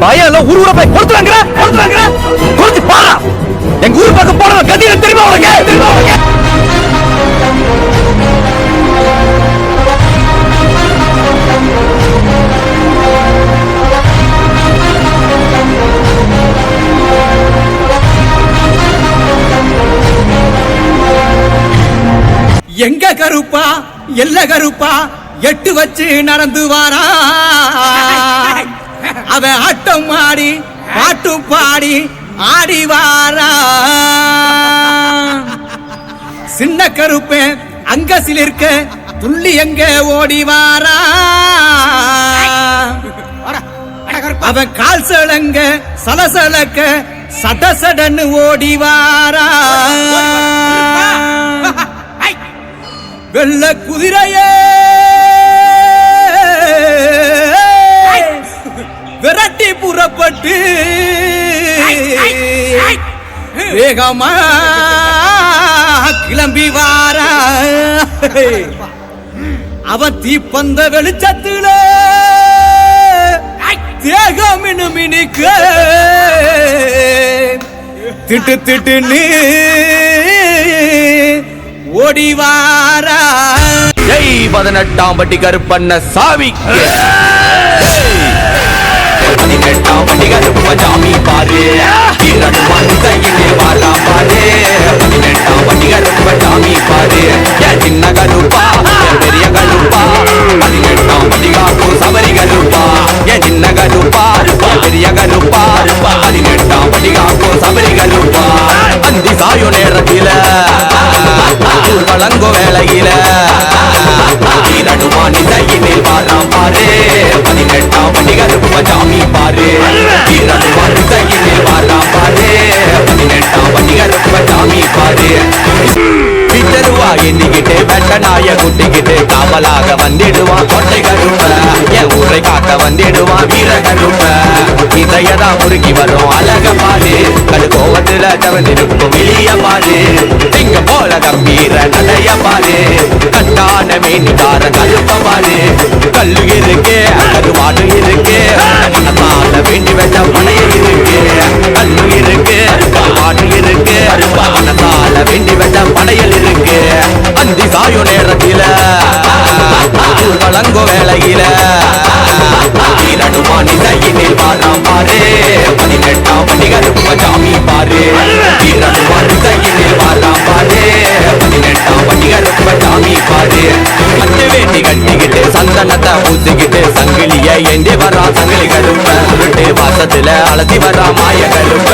பயம் ஊர் ஊர போய் கொடுத்துறாங்க கொடுத்துறாங்க கொடுத்து பாரா எங்க ஊர் பக்கம் போனவன் கதிர தெரியுமா உனக்கு? தெரியுமா உனக்கு? எங்க கருப்பா? எல்ல கருப்பா? எட்டு வச்சு நடந்து வாரா. அவன் ஆட்டம் ஆடி பாட்டும் பாடி ஆடி வாரா சின்ன கருப்பேன் அங்க சிலிர்க்க துள்ளி எங்க ஓடி வாரா அவன் கால் சலங்க சலசலக்க சடசடன்னு ஓடி வாரா வெள்ள குதிரையே! வேகமா கிளம்பி வாரா. அவன் தீப்பந்த வெளிச்சத்துல தேகம் மினுமினுக்க திட்டு திட்டுன்னு ஓடி வாரா. ஜெய் பதினெட்டாம் பட்டி கருப்பண்ண சாவி பதினெட்டாம் பட்டி கருப்ப சாமி பாரு. வழங்கோ வேலையில ஈரடுமானி தையினில் வாராம் பாரு. பதினெட்டாம் படி கருப்பு சாமி பாரு. ஈரடுமானி தையினில் வாராம் பாரு. பதினெட்டாம் படி கருப்பு சாமி பாரு. வித்தருவா எண்ணிக்கிட்டு வெட்ட நாய குட்டிக்கிட்டு காவலாக வந்திடுவான் கொட்டை கருப்ப என் ஊரை காக்க வந்திடுவான் வீர கருப்ப இதையதா முறுக்கி வரும் அழக பாரு கடு கோவத்துல தவந்திருக்கும் வெளிய பாரு போல கம்பீர நடைய பாரு கட்டான மேனிக்கார கழுப்ப பாரு கல்லு இருக்கு கருவாடு இருக்கு மனத்தால வேண்டி வெட்ட பனைய இருக்கு கல்லு இருக்கு கருவாடு இருக்கு மனத்தால வேண்டி வெட்ட படையல் இருக்கு அந்தி சாயோ நேரத்தில வழங்கும் வேலையில ஈரடுமானி தையினில் வாராம் பாரு பதினெட்டாம் சங்கிலி கடுப்ப. சுருட்டு வாசத்துல அலசி வரா மாய கடுப்ப